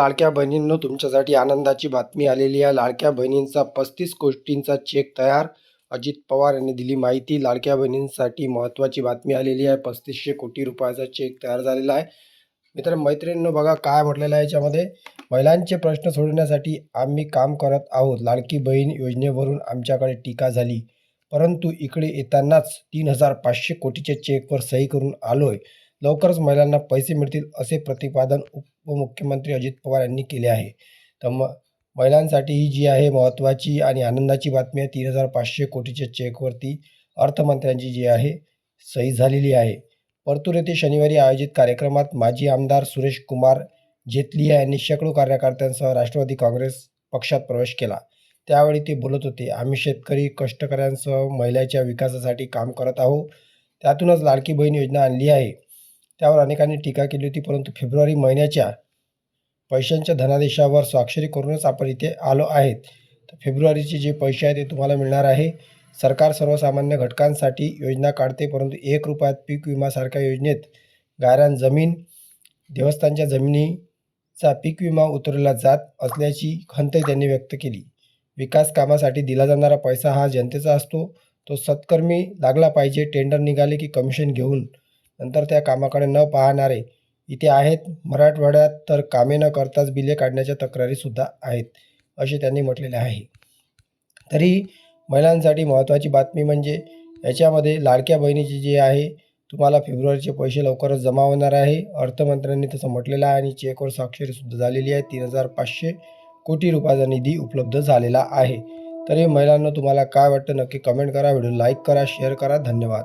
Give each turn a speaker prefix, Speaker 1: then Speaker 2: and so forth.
Speaker 1: लाडक्या बहिणींनो तुमच्यासाठी आनंदाची बातमी आलेली आहे. लाडक्या बहिणींचा पस्तीस कोटींचा चेक तयार. अजित पवार यांनी दिली माहिती. लाडक्या बहिणींसाठी महत्त्वाची बातमी आलेली आहे. पस्तीसशे कोटी रुपयाचा चेक तयार झालेला आहे. मित्र मैत्रिणींनो बघा काय म्हटलेलं आहे याच्यामध्ये. महिलांचे प्रश्न सोडवण्यासाठी आम्ही काम करत आहोत. लाडकी बहीण योजनेवरून आमच्याकडे टीका झाली. परंतु इकडे येतानाच तीन हजार पाचशे कोटीच्या चेकवर सही करून आलोय. लवकरच महिलांना पैसे मिळतील असे प्रतिपादन उपमुख्यमंत्री अजित पवार यांनी केले आहे. तर म महिलांसाठी ही जी आहे महत्त्वाची आणि आनंदाची बातमी आहे तीन हजार पाचशे कोटीच्या चेकवरती अर्थमंत्र्यांची जी आहे सही झालेली आहे. परतूर येथे शनिवारी आयोजित कार्यक्रमात माजी आमदार सुरेश कुमार जेतलिया यांनी शेकडो कार्यकर्त्यांसह राष्ट्रवादी काँग्रेस पक्षात प्रवेश केला. त्यावेळी ते बोलत होते आम्ही शेतकरी कष्टकऱ्यांसह महिलांच्या विकासासाठी काम करत आहोत. त्यातूनच लाडकी बहीण योजना आणली आहे. त्यावर अनेकांनी टीका केली होती परंतु फेब्रुवारी महिन्याच्या पैशांच्या धनादेशावर स्वाक्षरी करूनच आपण इथे आलो आहेत. तर फेब्रुवारीचे जे पैसे आहेत ते तुम्हाला मिळणार आहे. सरकार सर्वसामान्य घटकांसाठी योजना काढते परंतु एक रुपयात पीक विमासारख्या योजनेत गायरान जमीन देवस्थानच्या जमिनीचा पीक विमा उतरवला जात असल्याची खंत त्यांनी व्यक्त केली. विकास कामासाठी दिला जाणारा पैसा हा जनतेचा असतो. तो सत्कर्मी लागला पाहिजे टेंडर निघाले की कमिशन घेऊन नंतर त्या कामाकडे न पाहणारे इथे आहेत. मराठवाड्यात तर कामे न करताच बिले काढण्याच्या तक्रारीसुद्धा आहेत असे त्यांनी म्हटलेले आहे. तरी महिलांसाठी महत्त्वाची बातमी म्हणजे याच्यामध्ये लाडक्या बहिणीची जी आहे तुम्हाला फेब्रुवारीचे पैसे लवकरच जमा होणार आहे. अर्थमंत्र्यांनी तसं म्हटलेलं आहे आणि चेकवर स्वाक्षरीसुद्धा झालेली आहे. तीन हजार पाचशे कोटी रुपयाचा निधी उपलब्ध झालेला आहे. तरी महिलांना तुम्हाला काय वाटतं नक्की कमेंट करा. व्हिडिओ लाईक करा शेअर करा. धन्यवाद.